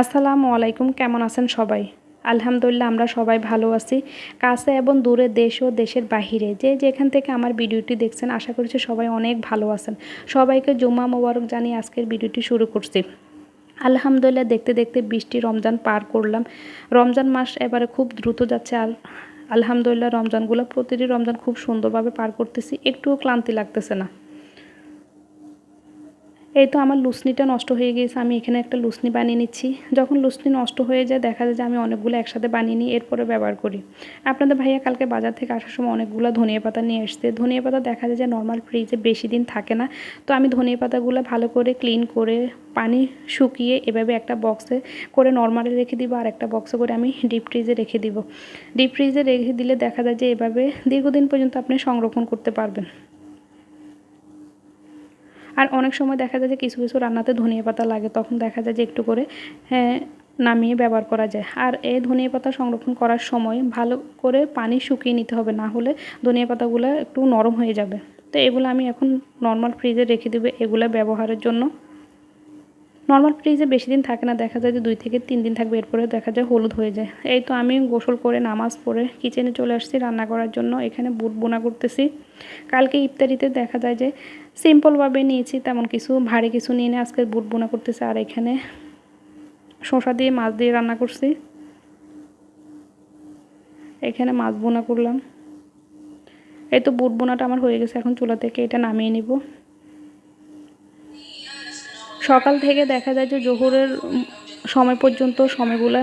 আসসালামু আলাইকুম, কেমন আছেন সবাই? আলহামদুলিল্লাহ, আমরা সবাই ভালো আছি। কাছে এবং দূরে দেশ ও দেশের বাহিরে যে যেখান থেকে আমার ভিডিওটি দেখছেন, আশা করছি সবাই অনেক ভালো আছেন। সবাইকে জুম্মা মোবারক জানিয়ে আজকের ভিডিওটি শুরু করছি। আলহামদুলিল্লাহ, দেখতে দেখতে বৃষ্টি রমজান পার করলাম। রমজান মাস এবারে খুব দ্রুত যাচ্ছে। আর আলহামদুলিল্লাহ, রমজানগুলো প্রতিটি রমজান খুব সুন্দরভাবে পার করতেছি। একটুও ক্লান্তি লাগতেছে না। এই তো আমার লুসনিটা নষ্ট হয়ে গিয়েছে, আমি এখানে একটা লুসনি বানিয়ে নিচ্ছি। যখন লুসনি নষ্ট হয়ে যায়, দেখা যায় যে আমি অনেকগুলো একসাথে বানিয়ে নিই এরপরে ব্যবহার করি। আপনাদের ভাইয়া কালকে বাজার থেকে আসার সময় অনেকগুলো ধনিয়া পাতা নিয়ে এসছে। ধনিয়া পাতা দেখা যায় যে নর্মাল ফ্রিজে বেশি দিন থাকে না। তো আমি ধনিয়া পাতাগুলো ভালো করে ক্লিন করে পানি শুকিয়ে এভাবে একটা বক্সে করে নর্মালে রেখে দিব, আর একটা বক্সে করে আমি ডিপ ফ্রিজে রেখে দিব। ডিপ ফ্রিজে রেখে দিলে দেখা যায় যে এভাবে দীর্ঘদিন পর্যন্ত আপনি সংরক্ষণ করতে পারবেন। আর অনেক সময় দেখা যায় যে কিছু কিছু রান্নাতে ধনিয়া পাতা লাগে, তখন দেখা যায় যে একটু করে হ্যাঁ নামিয়ে ব্যবহার করা যায়। আর এই ধনিয়া পাতা সংরক্ষণ করার সময় ভালো করে পানি শুকিয়ে নিতে হবে, না হলে ধনিয়া পাতাগুলো একটু নরম হয়ে যাবে। তো এগুলো আমি এখন নর্মাল ফ্রিজে রেখে দেবো এগুলো ব্যবহারের জন্য। নর্মাল ফ্রিজে বেশি দিন থাকে না, দেখা যায় যে দুই থেকে তিন দিন থাকবে, এরপরে দেখা যায় হলুদ হয়ে যায়। এই তো আমি গোসল করে নামাজ পড়ে কিচেনে চলে আসছি রান্না করার জন্য, এখানে বুট বোনা করতেছি। কালকে ইফতারিতে দেখা যায় যে সিম্পলভাবে নিয়েছি, তেমন কিছু। ভারী কিছু নিয়ে নিয়ে আজকে বুট বোনা করতেছি আর এখানে শসা দিয়ে মাছ দিয়ে রান্না করছি। এখানে মাছ বোনা করলাম। এই তো বুট বোনাটা আমার হয়ে গেছে, এখন চুলা থেকে এটা নামিয়ে নিব। সকাল থেকে দেখা যায় যে জোহরের সময় পর্যন্ত সময়গুলো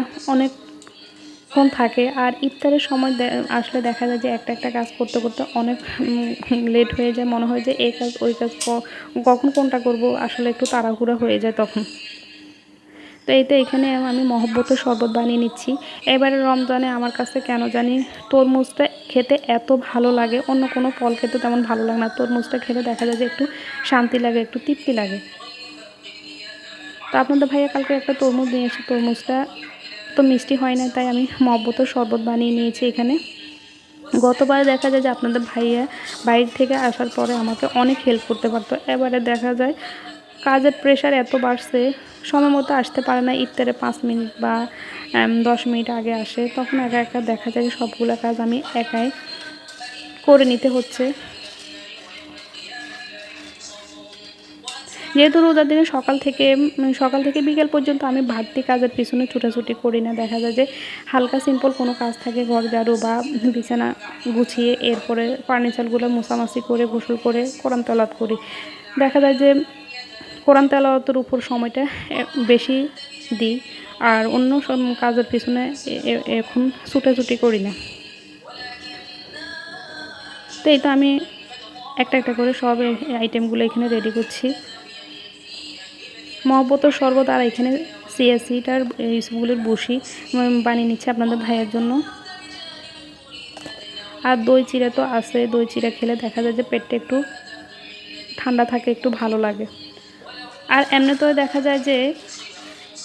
অনেকক্ষণ থাকে আর ইফতারের সময় আসলে দেখা যায় যে একটা একটা কাজ করতে করতে অনেক লেট হয়ে যায়। মনে হয় যে এই কাজ, ওই কাজ কখন কোনটা করব? আসলে একটু তাড়াহুড়া হয়ে যায় তখন। তো এইতে এখানে আমি মহব্বতের শরবত বানিয়ে নিচ্ছি। এবারে রমজানে আমার কাছে কেন জানি তরমুজটা খেতে এত ভালো লাগে। অন্য কোনো ফল খেতে তেমন ভালো লাগে না। তরমুজটা খেলে দেখা যায় যে একটু শান্তি লাগে, একটু তৃপ্তি লাগে। তো আপনাদের ভাইয়া কালকে একটা তরমুজ নিয়ে এসে তরমুজটা তো মিষ্টি হয় না, তাই আমি মহব্বতের শরবত বানিয়ে নিয়েছি এখানে। গতবার দেখা যায় যে আপনাদের ভাইয়া বাইরে থেকে আসার পরে আমাকে অনেক হেল্প করতে পারতো। এবারে দেখা যায় কাজের প্রেশার এত বাড়ছে, সময় মতো আসতে পারে না, ইফতারে পাঁচ মিনিট বা দশ মিনিট আগে আসে। তখন একা একা দেখা যায় সবগুলো কাজ আমি একাই করে নিতে হচ্ছে। যেহেতু রোজার দিনে সকাল থেকে সকাল থেকে বিকেল পর্যন্ত আমি বাড়তি কাজের পিছনে ছুটাছুটি করি না। দেখা যায় যে হালকা সিম্পল কোনো কাজ থাকে, ঘর ঝাড়ু বা বিছানা গুছিয়ে এরপরে ফার্নিচারগুলো মোছামাছি করে, গোসল করে, কোরআন তলাত করি। দেখা যায় যে কোরআন তেলাওয়াতের উপর সময়টা বেশি দিই আর অন্য সব কাজের পিছনে এখন ছুটাছুটি করি না। তো এই তো আমি একটা একটা করে সব আইটেমগুলো এখানে রেডি করছি। মহব্বত শরবত আর এখানে সিএসিটার ইসবগুলির বসি বানিয়ে নিচ্ছে আপনাদের ভাইয়ের জন্য। আর দই চিড়া তো আছে, দই চিড়া খেলে দেখা যায় যে পেটটা একটু ঠান্ডা থাকে, একটু ভালো লাগে। আর এমনি তো দেখা যায় যে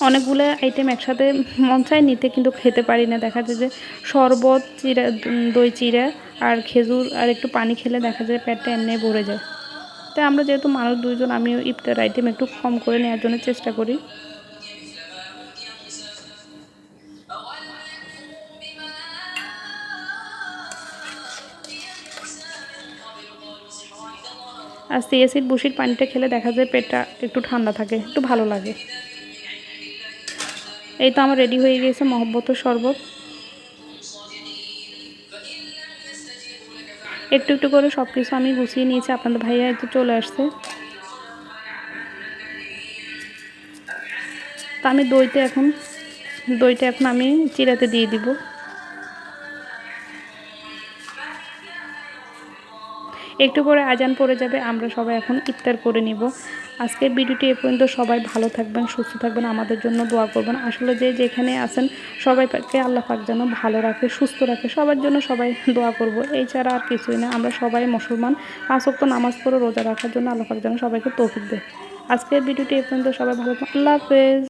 অনেকগুলো আইটেম একসাথে মন চায় নিতে কিন্তু খেতে পারি না। দেখা যায় যে শরবত চিরা দই চিরা আর খেজুর আর একটু পানি খেলে দেখা যায় পেটটা এমনি ভরে যায়। তাই আমরা যেহেতু মানুষ দুইজন, আমিও ইফতার আইটেম একটু কম করে নেওয়ার জন্য চেষ্টা করি। আর সিএসির বুসির পানিটা খেলে দেখা যায় পেটটা একটু ঠান্ডা থাকে, একটু ভালো লাগে। এই তো আমার রেডি হয়ে গিয়েছে মহব্বত শরবত। একটু একটু করে সব কিছু আমি গুছিয়ে নিয়েছি, আপনাদের ভাইয়া একটু চলে আসছে। তা আমি দইটা এখন দইটা এখন আমি চিরাতে দিয়ে দিব। একটু পরে আজান পড়ে যাবে, আমরা সবাই এখন ইফতার করে নিব। আজকের ভিডিওটি এ পর্যন্ত, সবাই ভালো থাকবেন, সুস্থ থাকবেন, আমাদের জন্য দোয়া করবেন। আসলে যে যেখানে আছেন, সবাইকে আল্লাহ পাক যেন ভালো রাখে, সুস্থ রাখে, সবার জন্য সবাই দোয়া করব। এই ছাড়া আর কিছুই না, আমরা সবাই মুসলমান। অক্ট নামাজ পড়ে রোজা রাখার জন্য আল্লাহ পাক যেন সবাইকে তৌফিক দেয়। আজকের ভিডিওটি এ পর্যন্ত, সবাই ভালো আল্লাহ হাফেজ।